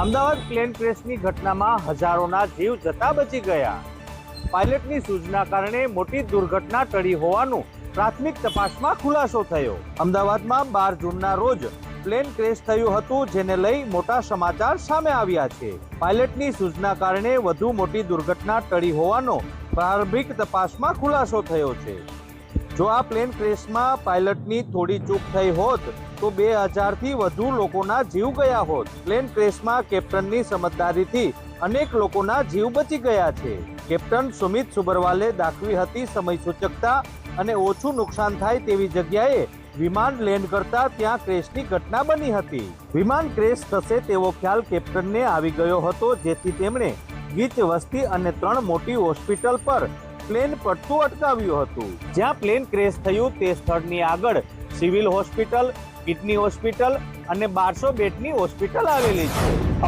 Ahmedabad plane ક્રેશની ઘટનામાં હજારોના જીવ જતા બચી ગયા. પાયલટની સૂચના કારણે મોટી દુર્ઘટના ટળી હોવાનું પ્રાથમિક તપાસમાં ખુલાસો થયો. અમદાવાદમાં બાર જૂનના રોજ પ્લેન ક્રેશ થયું હતું, જેને લઈ મોટા સમાચાર સામે આવ્યા છે. પાયલટની સૂચના કારણે વધુ મોટી દુર્ઘટના ટળી હોવાનો પ્રારંભિક તપાસમાં ખુલાસો થયો છે. જો આ પ્લેન ક્રેશમાં પાયલટની થોડી ચૂક થઈ હોત, તો બે હજારથી વધુ લોકોના જીવ ગયા હોત. પ્લેન ક્રેશમાં કેપ્ટનની સમજદારીથી અનેક લોકોના જીવ બચી ગયા છે. કેપ્ટન સુમિત સુબરવાલે દાખવી હતી સમય સૂચકતા અને ઓછું નુકસાન થાય તેવી જગ્યાએ વિમાન લેન્ડ કરતા ત્યાં ક્રેશની ઘટના બની હતી. વિમાન ક્રેશ થશે તેવો ખ્યાલ કેપ્ટનને આવી ગયો હતો, જેથી તેમણે ગીચ વસ્તી અને ત્રણ મોટી હોસ્પિટલ પર પ્લેન પડતું અટકાવ્યું હતું. જ્યાં પ્લેન ક્રેશ થયું તે સ્થળની આગળ સિવિલ હોસ્પિટલ, કિડની હોસ્પિટલ અને બારસો બેડની હોસ્પિટલ આવેલી છે.